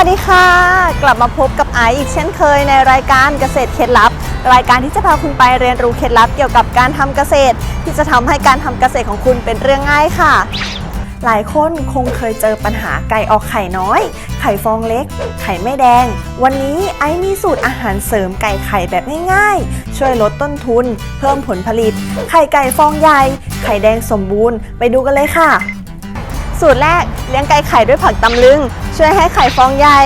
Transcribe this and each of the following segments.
วัสดีค่ะ กลับมาพบกับไอซ์อีกเช่นเคยในรายการเกษตรเคล็ดลับ รายการที่จะพาคุณไปเรียนรู้เคล็ดลับเกี่ยวกับการทำเกษตร ที่จะทำให้การทำเกษตรของคุณเป็นเรื่องง่ายค่ะ หลายคนคงเคยเจอปัญหาไก่ออกไข่น้อย ไข่ฟองเล็ก ไข่ไม่แดง วันนี้ไอซ์มีสูตรอาหารเสริมไก่ไข่แบบง่ายๆ ช่วยลดต้นทุน เพิ่มผลผลิต ไข่ไก่ฟองใหญ่ ไข่แดงสมบูรณ์ ไปดูกันเลยค่ะ สูตรแรกเลี้ยงไก่ไข่ด้วยผักตำลึง ช่วยให้ไข่ฟองใหญ่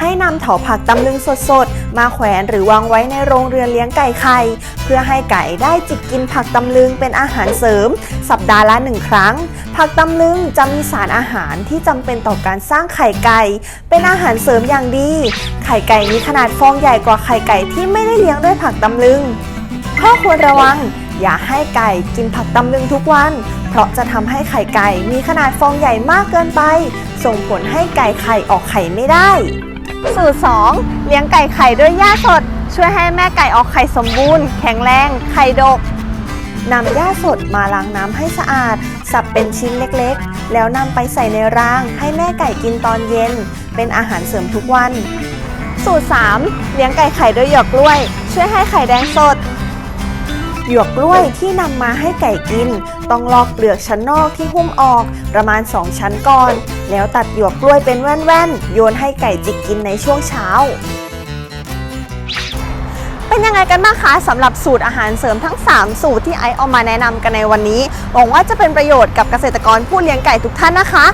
ให้นำเถาผักตำลึงสดๆ มาแขวนหรือวางไว้ในโรงเรือนเลี้ยงไก่ไข่ เพื่อให้ไก่ได้จิกกินผักตำลึงเป็นอาหารเสริม สัปดาห์ละหนึ่งครั้ง ผักตำลึงจะมีสารอาหารที่จำเป็นต่อการสร้างไข่ไก่ เป็นอาหารเสริมอย่างดี ไข่ไก่มีขนาดฟองใหญ่กว่าไข่ไก่ที่ไม่ได้เลี้ยงด้วยผักตำลึง ข้อควรระวัง อย่าให้ไก่กินผักตำลึงทุกวัน เพราะจะทำให้ไข่ไก่มีขนาดฟองใหญ่มากเกินไป ส่งผลให้ไก่ไข่ออกไข่ไม่ได้ สูตร 2 เลี้ยงไก่ไข่ด้วยหญ้าสด ช่วยให้แม่ไก่ออกไข่สมบูรณ์ แข็งแรง ไข่ดกนำหญ้าสดมาล้างน้ำให้สะอาด สับเป็นชิ้นเล็กๆ แล้วนำไปใส่ในราง ให้แม่ไก่กินตอนเย็น เป็นอาหารเสริมทุกวัน สูตร 3 เลี้ยงไก่ไข่ด้วยหยอกกล้วย ช่วยให้ไข่แดงสด หยวกกล้วยที่นำมาให้ไก่กิน ต้องลอกเปลือกชั้นนอกที่หุ้มออกประมาณ 2 ชั้นก่อน แล้วตัดหยวกกล้วยเป็นแว่นๆ โยนให้ไก่จิกกินในช่วงเช้า เป็นยังไงกันบ้างคะสำหรับสูตรอาหารเสริมทั้ง 3 สูตรที่ไอซ์เอามาแนะนำกันในวันนี้หวังว่าจะเป็นประโยชน์กับเกษตรกรผู้เลี้ยงไก่ทุกท่านนะคะ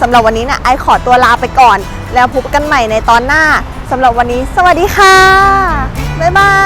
สำหรับวันนี้เนี่ยไอซ์ขอตัวลาไปก่อน แล้วพบกันใหม่ในตอนหน้าสำหรับวันนี้ สวัสดีค่ะบ๊ายบาย